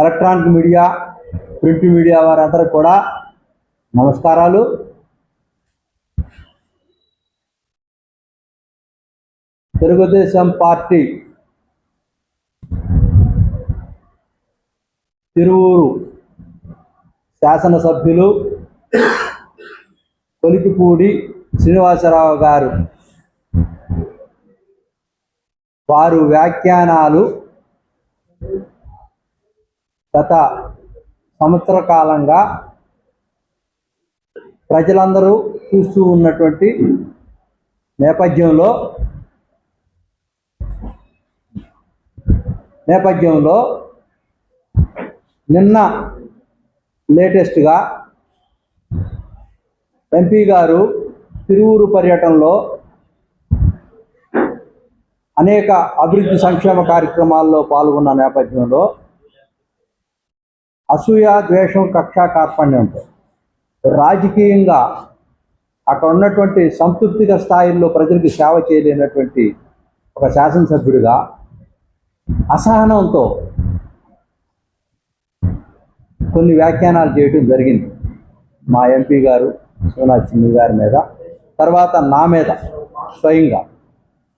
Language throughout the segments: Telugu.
ఎలక్ట్రానిక్ మీడియా ప్రింట్ మీడియా వారందరూ కూడా నమస్కారాలు. తెలుగుదేశం పార్టీ తిరువూరు శాసనసభ్యులు కొలికిపూడి శ్రీనివాసరావు గారు వారు వ్యాఖ్యానాలు గత సంవత్సర కాలంగా ప్రజలందరూ చూస్తూ ఉన్నటువంటి నేపథ్యంలో నేపథ్యంలో నిన్న లేటెస్ట్గా ఎంపీ గారు తిరువురు పర్యటనలో అనేక అభివృద్ధి సంక్షేమ కార్యక్రమాల్లో పాల్గొన్న నేపథ్యంలో అసూయ ద్వేషం కక్ష ఉంటాయి. రాజకీయంగా అక్కడ ఉన్నటువంటి సంతృప్తిక స్థాయిల్లో ప్రజలకు సేవ చేయలేనటువంటి ఒక శాసనసభ్యుడిగా అసహనంతో కొన్ని వ్యాఖ్యానాలు చేయడం జరిగింది. మా ఎంపీ గారు సోనాథ్ సింగ్ గారి మీద తర్వాత నా మీద స్వయంగా.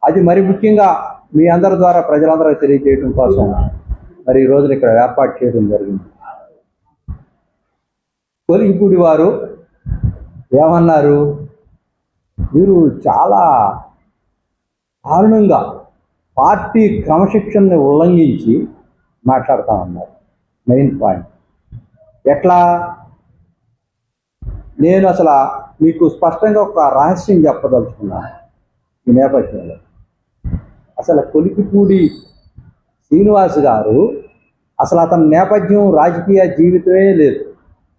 అది మరి ముఖ్యంగా మీ అందరి ద్వారా ప్రజలందరూ తెలియజేయడం కోసం మరి ఈ రోజున ఇక్కడ ఏర్పాటు చేయడం జరిగింది. కొలిగిపూడి వారు ఏమన్నారు? మీరు చాలా దారుణంగా పార్టీ క్రమశిక్షణని ఉల్లంఘించి మాట్లాడతామన్నారు మెయిన్ పాయింట్ ఎట్లా? నేను అసలు మీకు స్పష్టంగా ఒక రహస్యం చెప్పదలుచుకున్నాను ఈ నేపథ్యంలో. అసలు కొలికిపూడి శ్రీనివాస్ గారు అసలు అతని నేపథ్యం రాజకీయ జీవితమే లేదు.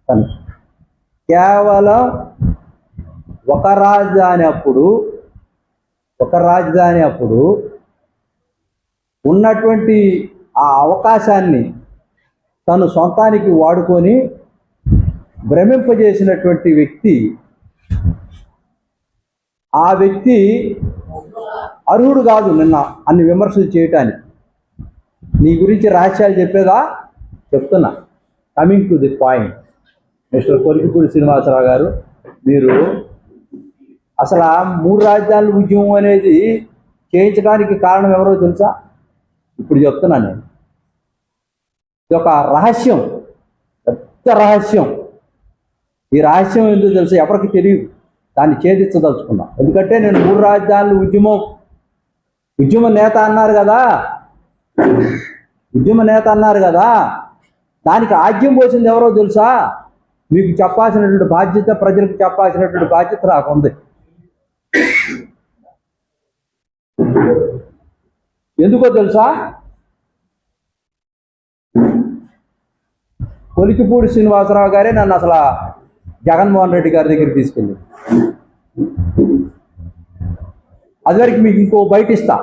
తను కేవలం ఒక రాజధాని అప్పుడు ఒక రాజధాని అప్పుడు ఉన్నటువంటి ఆ అవకాశాన్ని తను సొంతానికి వాడుకొని భ్రమింపజేసినటువంటి వ్యక్తి ఆ వ్యక్తి అర్హుడు కాదు నిన్న అన్ని విమర్శలు చేయటానికి. నీ గురించి రహస్యాలు చెప్పేదా? చెప్తున్నా. Coming to the point mister Korikipudi Srinivasarao గారు మీరు అసలు ఆ మూడు రాజధానుల ఉద్యమం అనేది చేయించడానికి కారణం ఎవరో తెలుసా? ఇప్పుడు చెప్తున్నా నేను. ఇది ఒక రహస్యం పెద్ద రహస్యం. ఈ రహస్యం ఎందుకు తెలుసా? ఎవరికి తెలియదు. దాన్ని ఛేదించదలుచుకున్నా. ఎందుకంటే నేను మూడు రాజధానులు ఉద్యమం ఉద్యమ నేత అన్నారు కదా. ఉద్యమ నేత అన్నారు కదా. దానికి ఆజ్యం పోసింది ఎవరో తెలుసా? మీకు చెప్పాల్సినటువంటి బాధ్యత ప్రజలకు చెప్పాల్సినటువంటి బాధ్యత నాకు ఉంది. ఎందుకో తెలుసా? కొలికిపూడి శ్రీనివాసరావు గారే నన్ను అసలు జగన్మోహన్ రెడ్డి గారి దగ్గరికి తీసుకెళ్ళి అదివరకు మీకు ఇంకో బయట ఇస్తా.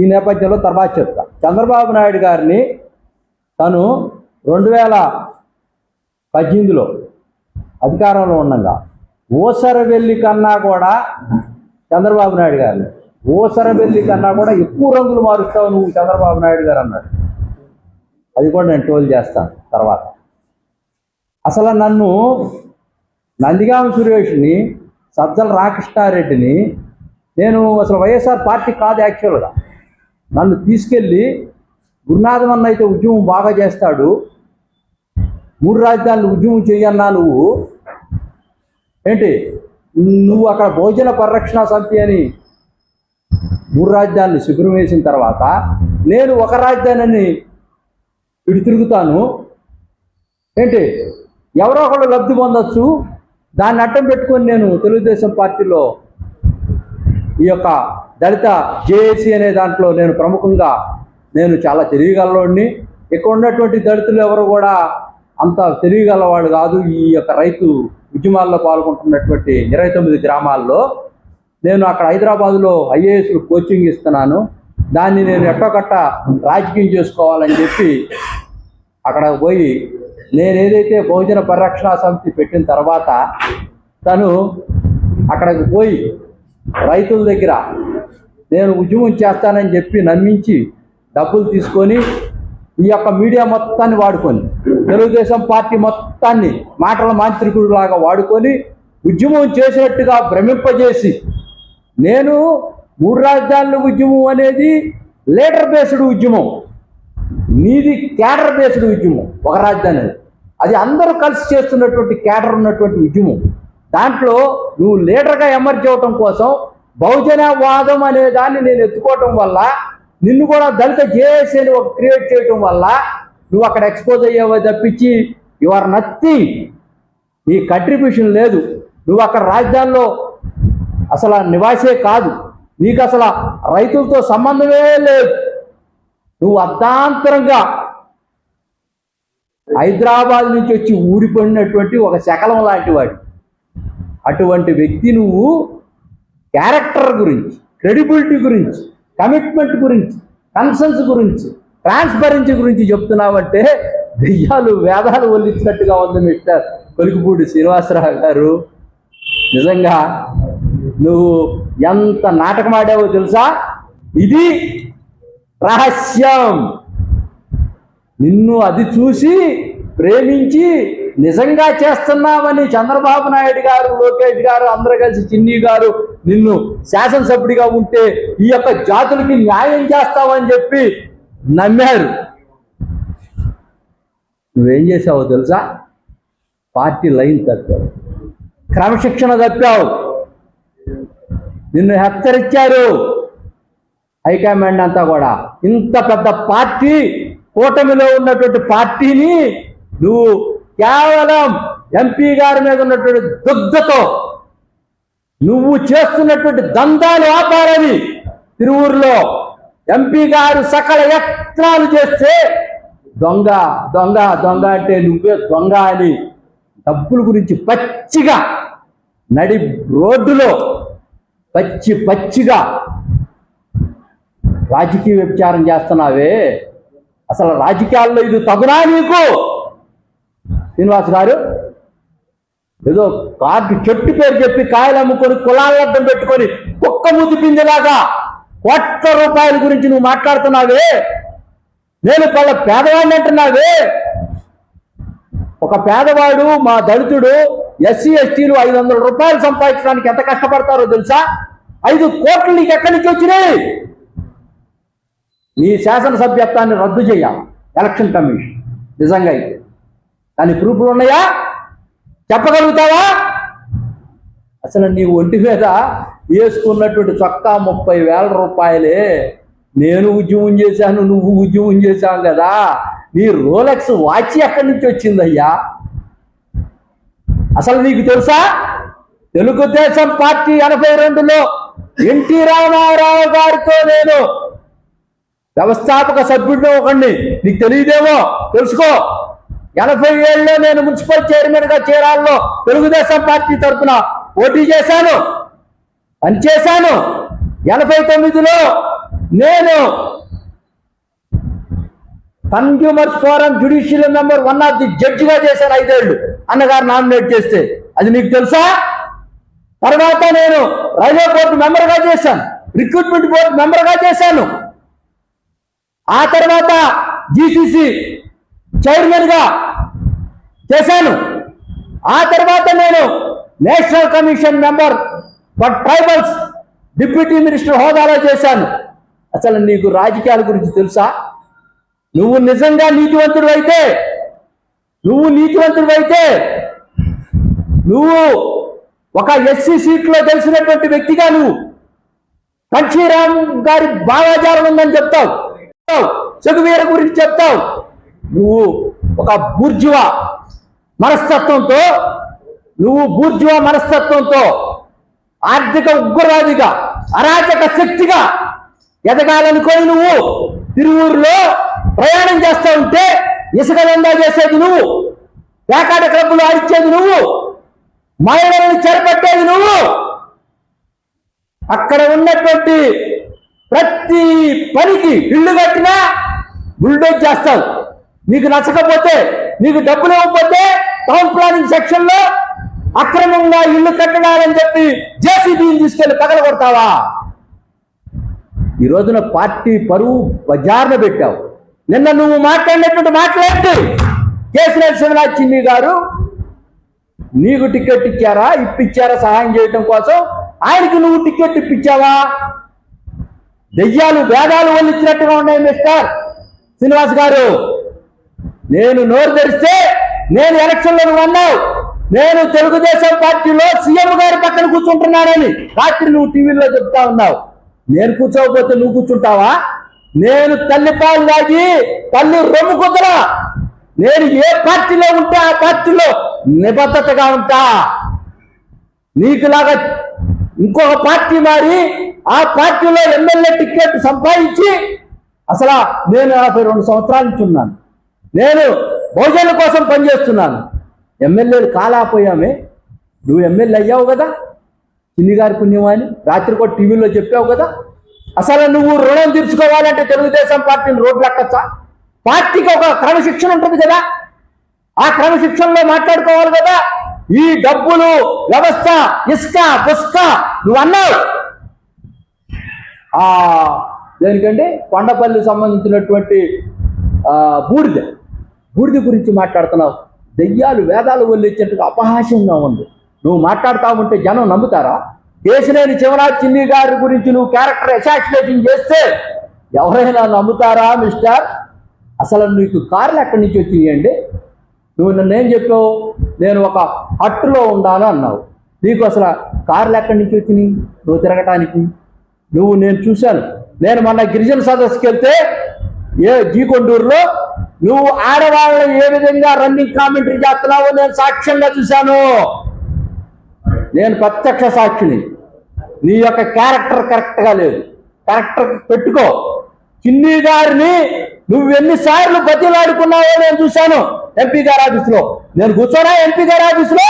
ఈ నేపథ్యంలో తర్వాత చెప్తా. చంద్రబాబు నాయుడు గారిని తను రెండు వేల పద్దెనిమిదిలో అధికారంలో ఉండగా. ఓసరవెల్లి కన్నా కూడా చంద్రబాబు నాయుడు గారు ఓసరవెల్లి కన్నా కూడా ఎక్కువ రంగులు మారుస్తావు నువ్వు చంద్రబాబు నాయుడు గారు అన్నాడు. అది కూడా నేను టోల్ చేస్తాను తర్వాత. అసలు నన్ను నందిగామ సురేష్ని సజ్జల రామకృష్ణారెడ్డిని నేను అసలు వైఎస్ఆర్ పార్టీ కాదు యాక్చువల్గా. నన్ను తీసుకెళ్ళి గురునాథం అన్న అయితే ఉద్యమం బాగా చేస్తాడు. మూడు రాజధానులు ఉద్యమం చేయన్నా నువ్వు? ఏంటి? నువ్వు అక్కడ భోజన పరిరక్షణ సమితి అని మూడు రాజధానులు శిబిరం వేసిన తర్వాత నేను ఒక రాజధానిని ఇటు తిరుగుతాను. ఏంటి? ఎవరో ఒకళ్ళు లబ్ధి పొందొచ్చు. దాన్ని అడ్డం పెట్టుకొని నేను తెలుగుదేశం పార్టీలో ఈ యొక్క దళిత జేఏసీ అనే దాంట్లో నేను ప్రముఖంగా నేను చాలా తెలియగలవాడిని ఇక్కడ ఉన్నటువంటి దళితులు ఎవరు కూడా అంత తెలియగలవాడు కాదు ఈ యొక్క రైతు ఉద్యమాల్లో పాల్గొంటున్నటువంటి ఇరవై తొమ్మిది గ్రామాల్లో. నేను అక్కడ హైదరాబాదులో ఐఏఎస్లు కోచింగ్ ఇస్తున్నాను. దాన్ని నేను ఎట్టోకట్ట రాజకీయం చేసుకోవాలని చెప్పి అక్కడ పోయి నేను ఏదైతే బహుజన పరిరక్షణ సమితి పెట్టిన తర్వాత తను అక్కడికి పోయి రైతుల దగ్గర నేను ఉద్యమం చేస్తానని చెప్పి నమ్మించి డబ్బులు తీసుకొని ఈ యొక్క మీడియా మొత్తాన్ని వాడుకొని తెలుగుదేశం పార్టీ మొత్తాన్ని మాటల మాంత్రికుడిలాగా వాడుకొని ఉద్యమం చేసినట్టుగా భ్రమింపజేసి నేను మూడు రాజధానుల ఉద్యమం అనేది లీడర్ బేస్డ్ ఉద్యమం నీది క్యాడర్ బేస్డ్ ఉద్యమం ఒక రాజధాని అది. అందరూ కలిసి చేస్తున్నటువంటి క్యాడర్ ఉన్నటువంటి ఉద్యమం దాంట్లో నువ్వు లీడర్గా ఎమర్జ్ అవటం కోసం బహుజనవాదం అనే దాన్ని నేను ఎత్తుకోవటం వల్ల నిన్ను కూడా దళిత జేఏసీని ఒక క్రియేట్ చేయటం వల్ల నువ్వు అక్కడ ఎక్స్పోజ్ అయ్యావో తప్పించి యు ఆర్ నథింగ్ నీ కంట్రిబ్యూషన్ లేదు. నువ్వు అక్కడ రాజధానిలో అసలు నివాసే కాదు. నీకు అసలు రైతులతో సంబంధమే లేదు. నువ్వు అర్ధాంతరంగా హైదరాబాద్ నుంచి వచ్చి ఊడిపడినటువంటి ఒక శకలం లాంటి వాడు. అటువంటి వ్యక్తి నువ్వు క్యారెక్టర్ గురించి క్రెడిబిలిటీ గురించి కమిట్మెంట్ గురించి కన్సన్స్ గురించి ట్రాన్స్పరెన్సీ గురించి చెప్తున్నామంటే దెయ్యాలు వేదాలు వల్లించినట్టుగా ఉంది మిస్టర్ కొలికిపూడి శ్రీనివాసరావు గారు నిజంగా నువ్వు ఎంత నాటకం ఆడావో తెలుసా? ఇది రహస్యం. నిన్ను అది చూసి ప్రేమించి నిజంగా చేస్తున్నామని చంద్రబాబు నాయుడు గారు లోకేష్ గారు అందరూ కలిసి చిన్ని గారు నిన్ను శాసనసభ్యుడిగా ఉంటే ఈ యొక్క జాతులకి న్యాయం చేస్తావని చెప్పి నమ్మారు. నువ్వేం చేసావో తెలుసా? పార్టీ లైన్ తప్పావు. క్రమశిక్షణ తప్పావు. నిన్ను హెచ్చరించారు హైకమాండ్ అంతా కూడా. ఇంత పెద్ద పార్టీ కూటమిలో ఉన్నటువంటి పార్టీని నువ్వు కేవలం ఎంపీ గారి మీద ఉన్నటువంటి దుగ్ధతో నువ్వు చేస్తున్నటువంటి దందాలు ఆపారని తిరువురులో ఎంపీ గారు సకల యత్నాలు చేస్తే దొంగ దొంగ దొంగ అంటే నువ్వే దొంగ అని డబ్బుల గురించి పచ్చిగా నడి రోడ్డులో పచ్చి పచ్చిగా రాజకీయ వ్యభిచారం చేస్తున్నావే. అసలు రాజకీయాల్లో ఇది తగునా నీకు? శ్రీనివాస్ గారు ఏదో కార్డు చెట్టు పేరు చెప్పి కాయలు అమ్ముకొని కులాల అడ్డం పెట్టుకొని కుక్క ముద్దు పిందిలాగా కోట్ల రూపాయల గురించి నువ్వు మాట్లాడుతున్నావే? నేను పళ్ళ పేదవాడిని అంటున్నావే? ఒక పేదవాడు మా దళితుడు ఎస్సీ ఎస్టీలు ఐదు వందల రూపాయలు సంపాదించడానికి ఎంత కష్టపడతారో తెలుసా? ఐదు కోట్లు నీకు ఎక్కడి నుంచి వచ్చినాయి? నీ శాసనసభ్యత్వాన్ని రద్దు చేయాలి. Election commission. నిజంగా అయితే. దాని ప్రూఫ్లు ఉన్నాయా? చెప్పగలుగుతావా? అసలు నీ ఒంటి మీద వేసుకున్నటువంటి చొక్కా ముప్పై వేల రూపాయలే. నేను ఉద్యమం చేశాను నువ్వు ఉద్యమం చేశావు కదా. నీ రోలెక్స్ వాచ్ ఎక్కడి నుంచి వచ్చిందయ్యా? అసలు నీకు తెలుసా? తెలుగుదేశం పార్టీ ఎనభై రెండులో ఎన్టీ రామారావు గారితో నేను వ్యవస్థాపక సభ్యుడిని ఒకడిని. నీకు తెలియదేమో? తెలుసుకో. ఎనభై ఏళ్ళలో నేను మున్సిపల్ చైర్మన్గా చేరాల్లో తెలుగుదేశం పార్టీ తరఫున పోటీ చేశాను. పనిచేశాను ఎనభై తొమ్మిదిలో నేను consumers forum judicial member one of the జడ్జిగా చేశాను ఐదేళ్ళు అన్నగారు నామినేట్ చేస్తే. అది నీకు తెలుసా? తర్వాత నేను రైల్వే బోర్డు మెంబర్గా చేశాను. రిక్రూట్మెంట్ బోర్డు మెంబర్గా చేశాను. ఆ తర్వాత జీసీసీ చైర్మన్గా చేశాను. ఆ తర్వాత నేను national commission member for tribals deputy minister హోదాలో చేశాను. అసలు నీకు రాజకీయాల గురించి తెలుసా? నువ్వు నిజంగా నీతివంతుడు అయితే నువ్వు నీతివంతుడు అయితే నువ్వు ఒక ఎస్సీ సీట్లో తెలిసినటువంటి వ్యక్తిగా నువ్వు. కంచీరామ్ గారి భావాచారం ఉందని చెప్తావు. చెప్తావు. చెగువీర గురించి చెప్తావు. నువ్వు ఒక బుర్జువా మనస్తత్వంతో నువ్వు బూర్జువా మనస్తత్వంతో ఆర్థిక ఉగ్రవాదిగా అరాచక శక్తిగా ఎదగాలనుకోని నువ్వు తిరువూరులో ప్రయాణం చేస్తూ ఉంటే ఇసుక దందా చేసేది నువ్వు వేకాట క్లబ్బులు ఆడిచ్చేది నువ్వు మహిళలను చేపట్టేది నువ్వు. అక్కడ ఉన్నటువంటి ప్రతి పనికి ఇల్లు కట్టినా బుల్డోజ్ చేస్తావు. నీకు నచ్చకపోతే నీకు డబ్బులు ఇవ్వకపోతే టౌన్ ప్లానింగ్ సెక్షన్లో అక్రమంగా ఇల్లు కట్టడాలని చెప్పి జేసీబీని తీసుకెళ్ళి పగల కొడతావా ఈ రోజున పార్టీ పరువు బజార్న పెట్టావు. నిన్న నువ్వు మాట్లాడినటువంటి మాట్లాడి కేసీఆర్ శివనాథ్ చిన్ని గారు నీకు టికెట్ ఇచ్చారా? ఇప్పించారా సహాయం చేయటం కోసం ఆయనకి నువ్వు టికెట్ ఇప్పించావా దెయ్యాలు వేదాలు వల్లించినట్టుగా ఉన్నాయి మిస్టర్ శ్రీనివాస్ గారు. నేను నోరు తెరిస్తే నేను ఎలక్షన్లో నువ్వు అన్నావు. నేను తెలుగుదేశం పార్టీలో సీఎం గారి పక్కన కూర్చుంటున్నానని రాత్రి నువ్వు టీవీలో చెప్తా ఉన్నావు. నేను కూర్చోకపోతే నువ్వు కూర్చుంటావా? నేను తల్లి పాలు దాగి తల్లి రొమ్ము కుదరా? నేను ఏ పార్టీలో ఉంటే? ఆ పార్టీలో నిబద్ధతగా ఉంటా? నీకులాగా ఇంకొక పార్టీ మారి ఆ పార్టీలో ఎమ్మెల్యే టికెట్ సంపాదించి అసలు నేను యాభై రెండు సంవత్సరాల నుంచి ఉన్నాను నేను భోజనం కోసం పనిచేస్తున్నాను. ఎమ్మెల్యేలు కాలాపోయామే. నువ్వు ఎమ్మెల్యే అయ్యావు కదా. చిన్ని గారి పుణ్యమా అని రాత్రి కూడా టీవీలో చెప్పావు కదా. అసలు నువ్వు రుణం తీర్చుకోవాలంటే తెలుగుదేశం పార్టీని రోడ్లు ఎక్కచ్చా పార్టీకి ఒక క్రమశిక్షణ ఉంటుంది కదా. ఆ క్రమశిక్షణలో మాట్లాడుకోవాలి కదా. ఈ డబ్బులు వ్యవస్థ ఇసుక పుష్క నువ్వు అన్నావు. ఆ దేనికంటే కొండపల్లి సంబంధించినటువంటి బూడిద. బూడిద గురించి మాట్లాడుతున్నావు. దెయ్యాలు వేదాలు వల్లించేట్టుగా అపహాస్యంగా ఉంది. నువ్వు మాట్లాడుతా ఉంటే జనం నమ్ముతారా? కేసినేని శివరాజ్ చిన్ని గారి గురించి నువ్వు క్యారెక్టర్ అసాసినేషన్ చేస్తే ఎవరైనా నమ్ముతారా మిస్టర్ అసలు నీకు కార్లు ఎక్కడి నుంచి వచ్చినాయండి? నువ్వు నన్ను ఏం చెప్పావు? నేను ఒక హట్టులో ఉన్నాను అన్నావు. నీకు అసలు కార్లు ఎక్కడి నుంచి వచ్చినాయి? నువ్వు తిరగటానికి? నువ్వు నేను చూశాను. నేను మొన్న గిరిజన సదస్సుకి వెళ్తే ఏ జీకొండూరులో నువ్వు ఆడవాళ్ళని ఏ విధంగా రన్నింగ్ కామెంటరీ చేస్తున్నావో నేను సాక్ష్యంగా చూశాను. నేను ప్రత్యక్ష సాక్షిని. నీ యొక్క క్యారెక్టర్ కరెక్ట్గా లేదు. క్యారెక్టర్ పెట్టుకో. చిన్ని గారిని నువ్వు ఎన్నిసార్లు బతిలాడుకున్నావో నేను చూశాను. ఎంపీ గారి ఆఫీసులో నేను కూర్చోనా ఎంపీ గారి ఆఫీసులో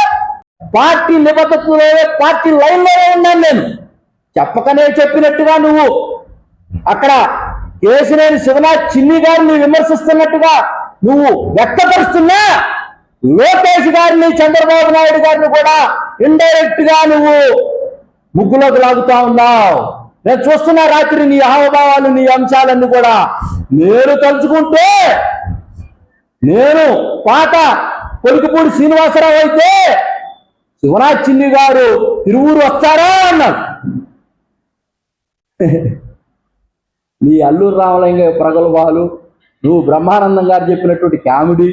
పార్టీ నిబద్ధతలో పార్టీ లైన్లోనే ఉన్నాను నేను. చెప్పకనే చెప్పినట్టుగా నువ్వు అక్కడ కేసినేని శివనాథ్ చిన్ని గారిని విమర్శిస్తున్నట్టుగా నువ్వు వ్యక్తపరుస్తున్నా లోకేష్ గారిని చంద్రబాబు నాయుడు గారిని కూడా ఇండైరెక్ట్గా నువ్వు ముగ్గులోకి లాగుతా ఉన్నావు. నేను చూస్తున్నా రాత్రి నీ హావభావాలు నీ అంశాలన్నీ కూడా నేను తలుచుకుంటే నేను పాత పొలికిపూడి శ్రీనివాసరావు అయితే శివనాథ్ చిన్ని గారు తిరువురు వస్తారా అన్నాడు. నీ అల్లూరు రామలింగ ప్రగల్భాలు? నువ్వు బ్రహ్మానందం గారు చెప్పినటువంటి కామెడీ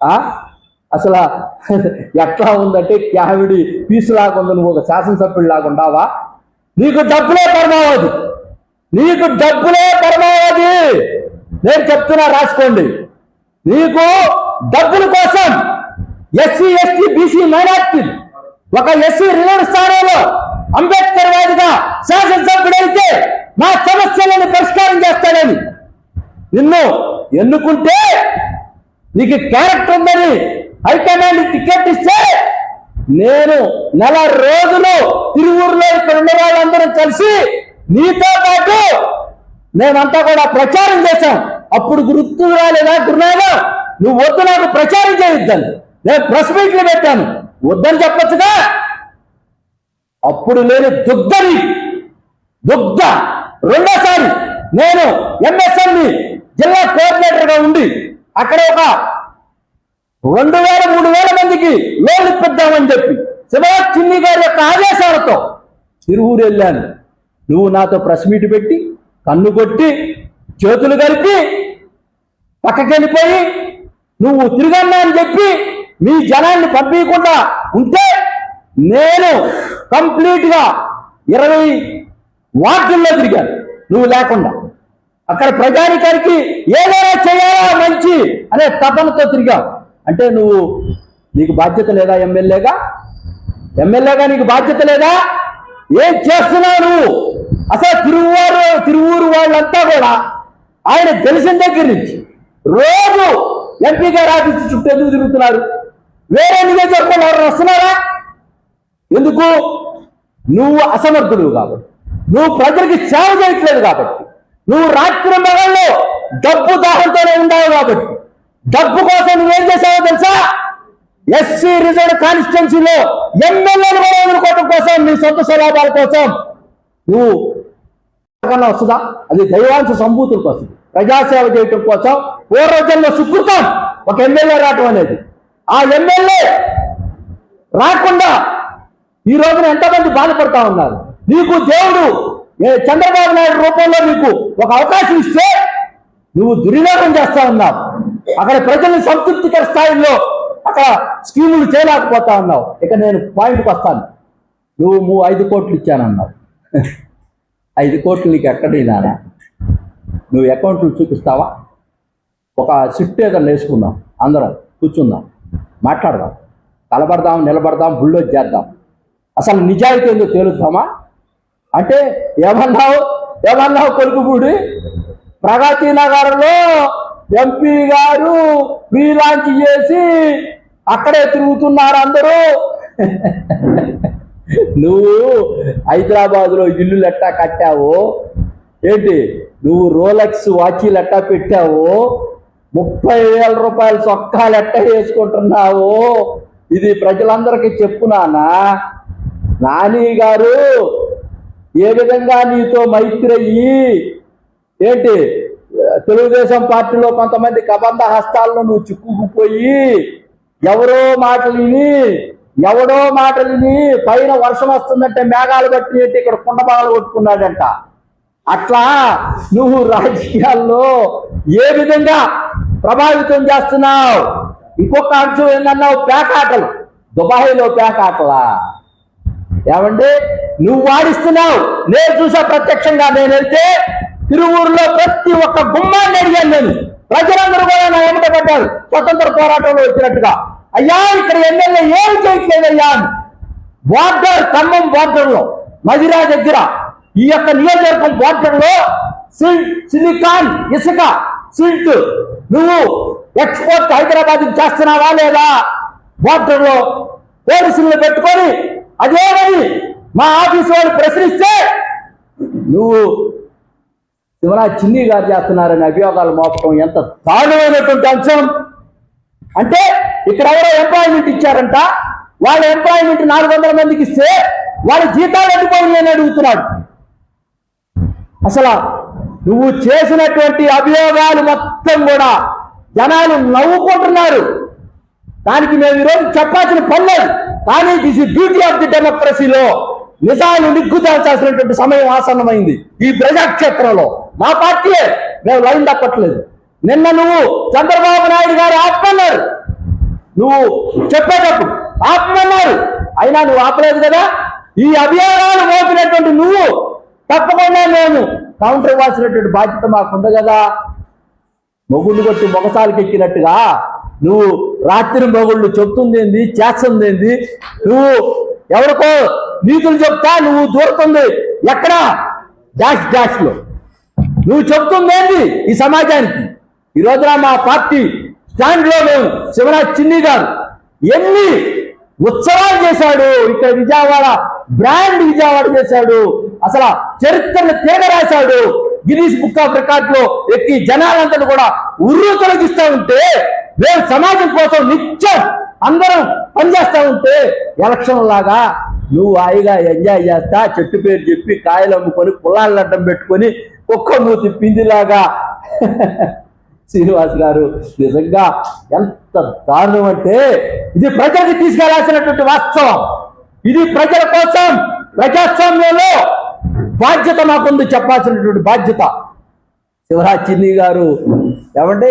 ఆ? అసలు ఎట్లా ఉందంటే కామెడీ పీసు లాగా నువ్వు ఒక శాసనసభ్యుడు లాగా ఉండావా? నీకు డబ్బులే పరమావధి. నీకు డబ్బులే పరమావధి. నేను చెప్తున్నా రాసుకోండి. నీకు డబ్బుల కోసం ఎస్సీ ఎస్టీ బీసీ మైనార్టీ ఒక ఎస్సీ రిజర్వ్ స్థానంలో అంబేద్కర్ వాదిగా శాసనసభ్యుడైతే నా సమస్యలను పరిష్కారం చేస్తాడని నిన్ను ఎన్నుకుంటే నీకు క్యారెక్టర్ ఉందని హైకమాండ్ టికెట్ ఇస్తే నేను నెల రోజులు తిరువూరులో ఇక్కడ ఉన్న వాళ్ళందరూ కలిసి నీతో పాటు మేమంతా కూడా ప్రచారం చేశాం. అప్పుడు గుర్తు రాలేదా గురునాథం? నువ్వు వద్దు నాకు ప్రచారం చేయొద్దని. నేను ప్రెస్ మీట్లు పెట్టాను. వద్దని చెప్పొచ్చుగా? అప్పుడు లేని దుగ్ధని దుగ్ధ రెండోసారి నేను ఎంఎస్ఎంఈ జిల్లా కోఆర్డినేటర్గా ఉండి అక్కడ ఒక రెండు వేల మూడు వేల మందికి లోన్ ఇప్పిద్దామని చెప్పి శివరాజ్ చిన్ని గారి యొక్క ఆదేశాలతో తిరువురు వెళ్ళాను. నువ్వు నాతో ప్రెస్ మీట్ పెట్టి కన్ను కొట్టి చేతులు కలిపి పక్కకి వెళ్ళిపోయి నువ్వు తిరగన్నా అని చెప్పి మీ జనాన్ని పంపించకుండా ఉంటే నేను కంప్లీట్గా ఇరవై వార్డుల్లో తిరిగాను. నువ్వు లేకుండా. అక్కడ ప్రజానికానికి ఏదైనా చేయాలా మంచి అనే తపనతో తిరిగావు. అంటే నువ్వు నీకు బాధ్యత లేదా ఎమ్మెల్యేగా? ఎమ్మెల్యేగా నీకు బాధ్యత లేదా? ఏం చేస్తున్నావు నువ్వు? అసలు తిరువారు తిరువూరు వాళ్ళంతా కూడా ఆయన తెలిసిన దగ్గర నుంచి రోజు ఎంపీ గారి ఆఫీస్ చుట్టూ ఎందుకు తిరుగుతున్నారు? వేరే నియోజకవర్గంలో ఎవరు వస్తున్నారా? ఎందుకు? నువ్వు అసమర్థుడు కాబట్టి. నువ్వు ప్రజలకి సేవ చేయట్లేదు కాబట్టి. నువ్వు రాత్రి మగల్లో డబ్బు దాహంతోనే ఉన్నావు కాబట్టి. డబ్బు కోసం నువ్వేం చేసావో తెలుసా? ఎస్సీ రిజర్వ్ కాన్స్టిట్యున్సీలో ఎమ్మెల్యేలు కూడా ఎదుర్కోవడం కోసం నీ సొంత స్వలాభాల కోసం నువ్వు కన్నా వస్తుందా? అది దైవాంశ సంభూతుల కోసం ప్రజాసేవ చేయటం కోసం పూర్వజన్మ సుకృతం ఒక ఎమ్మెల్యే రావటం అనేది. ఆ ఎమ్మెల్యే రాకుండా ఈ రోజున ఎంతమంది బాధపడతా ఉన్నారు? నీకు దేవుడు ఏ చంద్రబాబు నాయుడు రూపంలో నీకు ఒక అవకాశం ఇస్తే నువ్వు దుర్వినియోగం చేస్తా ఉన్నావు. అక్కడ ప్రజల్ని సంతృప్తికర స్థాయిలో అక్కడ స్కీములు చేయలేకపోతా ఉన్నావు. ఇక నేను పాయింట్కి వస్తాను. నువ్వు మూ ఐదు కోట్లు ఇచ్చానన్నావు. ఐదు కోట్లు నీకు ఎక్కడైనా నువ్వు అకౌంట్లు చూపిస్తావా? ఒక సిట్ ఏదైనా వేసుకుందాం అందరం కూర్చుందాం. మాట్లాడదాం. కలబడదాం నిలబడదాం బుల్డోజ్ చేద్దాం. అసలు నిజాయితీ ఏందో తేలుద్దామా? అంటే ఏమన్నావు ఏమన్నావు కొలుకుపూడి ప్రగతి నగర్లో ఎంపీ గారు ఫ్రీలాంచ్ చేసి అక్కడే తిరుగుతున్నారు అందరూ. నువ్వు హైదరాబాద్లో ఇల్లు లెట్టా కట్టావు? ఏంటి? నువ్వు రోలెక్స్ వాచి లెట్టా పెట్టావు? ముప్పై వేల రూపాయల చొక్కా లెట్ట వేసుకుంటున్నావు? ఇది ప్రజలందరికీ చెప్పునానా నాని గారు ఏ విధంగా నీతో మైత్రి అయ్యి ఏంటి? తెలుగుదేశం పార్టీలో కొంతమంది కబంధ హస్తాల్లో నువ్వు చిక్కుకుపోయి ఎవరో మాటలు విని ఎవడో మాటలు విని పైన వర్షం వస్తుందంటే మేఘాలు బట్టి ఇక్కడ కుండబాగలు కొట్టుకున్నాడంట. అట్లా నువ్వు రాజకీయాల్లో ఏ విధంగా ప్రభావితం చేస్తున్నావు? ఇంకొక అంశం ఏంటన్నావు? పేకాటలు. దుబాయ్లో పేకాటలా. ఏమంటే నువ్వు వాడిస్తున్నావు. నేను చూసా ప్రత్యక్షంగా నేను వెళ్తే తిరువూరులో ప్రతి ఒక్క గుమ్మాన్ని అడిగాను నేను. ప్రజలందరూ కూడా నా వెంట పడ్డారు. స్వతంత్ర పోరాటంలో వచ్చినట్టుగా. అయ్యా ఇక్కడ ఎమ్మెల్యే ఏమి చేయట్లేదయ్యా అని. బోర్డర్ ఖమ్మం బార్డర్లో మదిరా దగ్గర ఈ యొక్క నియోజకవర్గం బార్డర్లో సిలికాన్ ఇసుక సిల్ట్. నువ్వు ఎక్స్పోర్ట్ హైదరాబాద్ చేస్తున్నావా లేదా? బార్డర్లో పోలీసులను పెట్టుకొని అదేమని మా ఆఫీస్ వాళ్ళు ప్రశ్నిస్తే నువ్వు శివరాజ్ చిన్ని గారు చేస్తున్నారని అభియోగాలు మోపటం ఎంత దారుణమైనటువంటి అంశం? అంటే ఇక్కడ ఎవరో ఎంప్లాయ్మెంట్ ఇచ్చారంట. వాళ్ళ ఎంప్లాయ్మెంట్ నాలుగు వందల మందికి ఇస్తే వాళ్ళ జీతాలు ఎండిపోయి అని అడుగుతున్నాడు. అసలు నువ్వు చేసినటువంటి అభియోగాలు మొత్తం కూడా జనాలు నవ్వుకుంటున్నారు. దానికి మేము ఈరోజు చెప్పాల్సిన పని లేదు. కానీ this beauty duty of the డెమోక్రసీలో నిజాలు నిగ్గుదాల్చాల్సినటువంటి సమయం ఆసన్నమైంది. ఈ ప్రజాక్షేత్రంలో. మా పార్టీయే. మేము లైన్ తప్పట్లేదు నిన్న నువ్వు చంద్రబాబు నాయుడు గారు ఆపమన్నారు నువ్వు చెప్పేటప్పుడు ఆపమన్నారు అయినా నువ్వు ఆపలేదు కదా? ఈ అభియానాలు మోపినటువంటి నువ్వు తప్పకుండా మేము కౌంటర్ ఇవ్వాల్సినటువంటి బాధ్యత మాకుంది కదా? మొగుళ్ళు కొట్టి మొగసాలకి ఎక్కినట్టుగా నువ్వు రాత్రి మొగుళ్ళు చెప్తుంది ఏంది చేస్తుంది ఏంది నువ్వు ఎవరికో నీతులు చెప్తా నువ్వు దూరుతుంది. ఎక్కడ? డాష్ డాష్లో నువ్వు చెప్తుందేంది ఈ సమాజానికి? ఈ రోజున మా పార్టీ స్టాండ్లో మేము శివరాజ్ చిన్ని గారు ఎన్ని ఉత్సవాలు చేశాడు. ఇక్కడ విజయవాడ బ్రాండ్ విజయవాడ చేశాడు. అసలు చరిత్రను తీగ రాశాడు గిరీష్ బుక్ ఆఫ్ రికార్డ్లో ఎక్కి జనాలందరూ కూడా ఉర్రు తొలగిస్తూ ఉంటే మేము సమాజం కోసం నిత్యం అందరం పనిచేస్తా ఉంటే ఎలక్షన్ లాగా నువ్వు హాయిగా ఎంజాయ్ చేస్తా చెట్టు పేరు చెప్పి కాయలు అమ్ముకొని పుల్లాళ్ళు అడ్డం పెట్టుకొని కుక్క మూతి పిందిలాగా. శ్రీనివాస్ గారు నిజంగా ఎంత దారుణం అంటే ఇది ప్రజలకు తీసుకెళ్ళాల్సినటువంటి వాస్తవం. ఇది ప్రజల కోసం ప్రజాస్వామ్యంలో బాధ్యత మాకుంది చెప్పాల్సినటువంటి బాధ్యత. శివరాజ్ చిన్ని గారు ఏమంటే